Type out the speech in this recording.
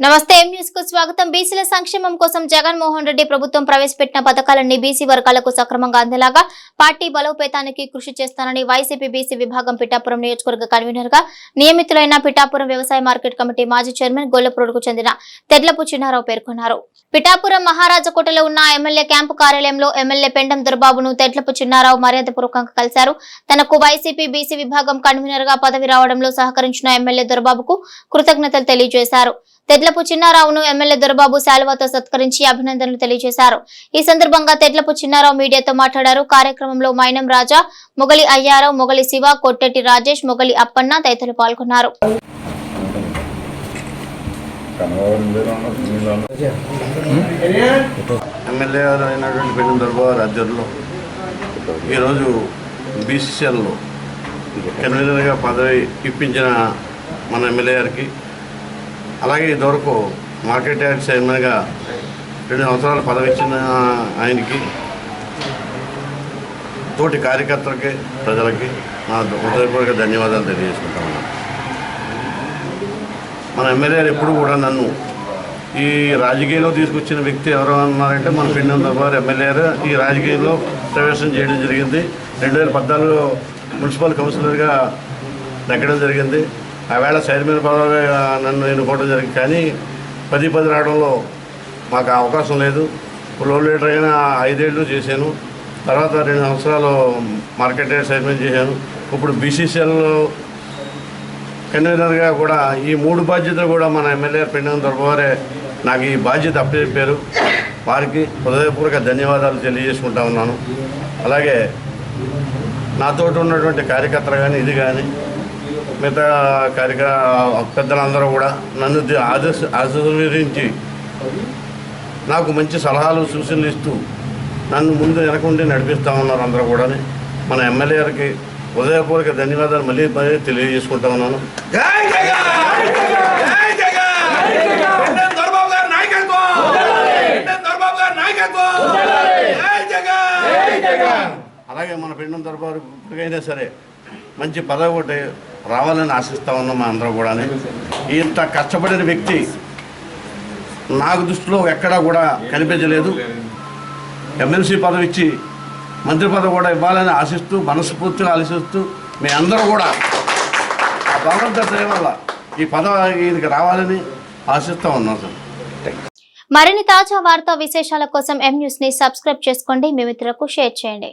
నమస్తే ఎం న్యూస్కు స్వాగతం. బీసీల సంక్షేమం కోసం జగన్మోహన్ రెడ్డి ప్రభుత్వం ప్రవేశపెట్టిన పథకాలన్నీ బీసీ వర్గాలకు సక్రమంగా అందేలాగా పార్టీ బలోపేతానికి కృషి చేస్తానని వైసీపీ బీసీ విభాగం పిఠాపురం నియోజకవర్గ కన్వీనర్గా నియమితులైన పిఠాపురం వ్యవసాయ మార్కెట్ కమిటీ మాజీ చైర్మన్ గొల్లప్రోడుకు చెందిన తెడ్లపు చిన్నారావు పేర్కొన్నారు. పిఠాపురం మహారాజకోటలో ఉన్న ఎమ్మెల్యే క్యాంపు కార్యాలయంలో ఎమ్మెల్యే పెండం దుర్బాబును తెడ్లపు చిన్నారావు మర్యాదపూర్వకంగా కలిశారు. తనకు వైసీపీ బీసీ విభాగం కన్వీనర్గా పదవి రావడంలో సహకరించిన ఎమ్మెల్యే దుర్బాబుకు కృతజ్ఞతలు తెలియజేశారు. తెడ్లపు చిన్నారావును ఎమ్మెల్యే దొరబాబు శాలువాతో సత్కరించి అభినందనలు తెలియజేశారు. ఈ సందర్భంగా తెడ్లపు చిన్నారావు మీడియాతో మాట్లాడారు. కార్యక్రమంలో మైనం రాజా మొగలి అయ్యారావు మొగలి శివ కొట్టెటి రాజేష్ మొగలి అప్పన్న తదితరులు పాల్గొన్నారు. ఎమ్మెల్యే గారు అయినటువంటి దొరబాబు ఈరోజు బీసీసీఎల్లో కన్వీనర్గా పదవి ఇప్పించిన మన ఎమ్మెల్యే గారికి అలాగే ఇదివరకు మార్కెట్ యార్డ్ చైర్మన్గా రెండు సంవత్సరాలు పదవి ఇచ్చిన ఆయనకి తోటి కార్యకర్తలకి ప్రజలకి నా హృదయపూర్వక ధన్యవాదాలు తెలియజేసుకుంటా ఉన్నాను. మన ఎమ్మెల్యే ఎప్పుడు కూడా నన్ను ఈ రాజకీయంలో తీసుకొచ్చిన వ్యక్తి ఎవరు అన్నారంటే మన పిండం గారు ఎమ్మెల్యే ఈ రాజకీయంలో ప్రవేశం చేయడం జరిగింది. రెండు వేల పద్నాలుగులో మున్సిపల్ కౌన్సిలర్గా నెగ్గడం జరిగింది. ఆవేళ చైర్మన్ పదవి నన్ను ఎన్నుకోవడం జరిగింది. కానీ పది పది రావడంలో మాకు అవకాశం లేదు. లో లీటర్ అయినా ఐదేళ్ళు చేశాను. తర్వాత రెండు సంవత్సరాలు మార్కెట్ యార్డ్ చైర్మన్ చేశాను. ఇప్పుడు బీసీసీఎల్లో కన్వీనర్గా కూడా ఈ మూడు బాధ్యతలు కూడా మన ఎమ్మెల్యే పెండం దొరబారే నాకు ఈ బాధ్యత అప్పచెప్పారు. వారికి హృదయపూర్వక ధన్యవాదాలు తెలియజేసుకుంటా ఉన్నాను. అలాగే నాతో ఉన్నటువంటి కార్యకర్తలు కానీ ఇది కానీ మిగతా కార్యక పెద్దలందరూ కూడా నన్ను ఆదర్శ ఆశీర్వదించి నాకు మంచి సలహాలు సూచనలు ఇస్తూ నన్ను ముందు వెనకుండి నడిపిస్తూ ఉన్నారు అందరూ కూడా మన ఎమ్మెల్యే గారికి హృదయపూర్వక ధన్యవాదాలు మళ్ళీ మళ్ళీ తెలియజేసుకుంటా ఉన్నాను. జై జగన్! జై జగన్! పెండెం దొరబాబు గారి నాయకత్వం! పెండెం దొరబాబు గారి నాయకత్వం! జై జగన్! అలాగే మన పిండం దర్బారు ఇప్పటికైనా సరే మంచి పదవి ఒకటి రావాలని ఆశిస్తా ఉన్నాం మా కూడా ఇంత కష్టపడిన వ్యక్తి నాకు దృష్టిలో ఎక్కడా కూడా కనిపించలేదు. ఎమ్మెల్సీ పదవి ఇచ్చి మంత్రి పదవి కూడా ఇవ్వాలని ఆశిస్తూ మనస్ఫూర్తిగా ఆశిస్తూ మీ అందరూ కూడా ఆ భగవంతుడి వల్ల ఈ పదవి ఇది రావాలని ఆశిస్తూ ఉన్నాం సార్. మరిన్ని తాజా వార్తా విశేషాల కోసం ఎం న్యూస్ని సబ్స్క్రైబ్ చేసుకోండి. మీ మిత్రులకు షేర్ చేయండి.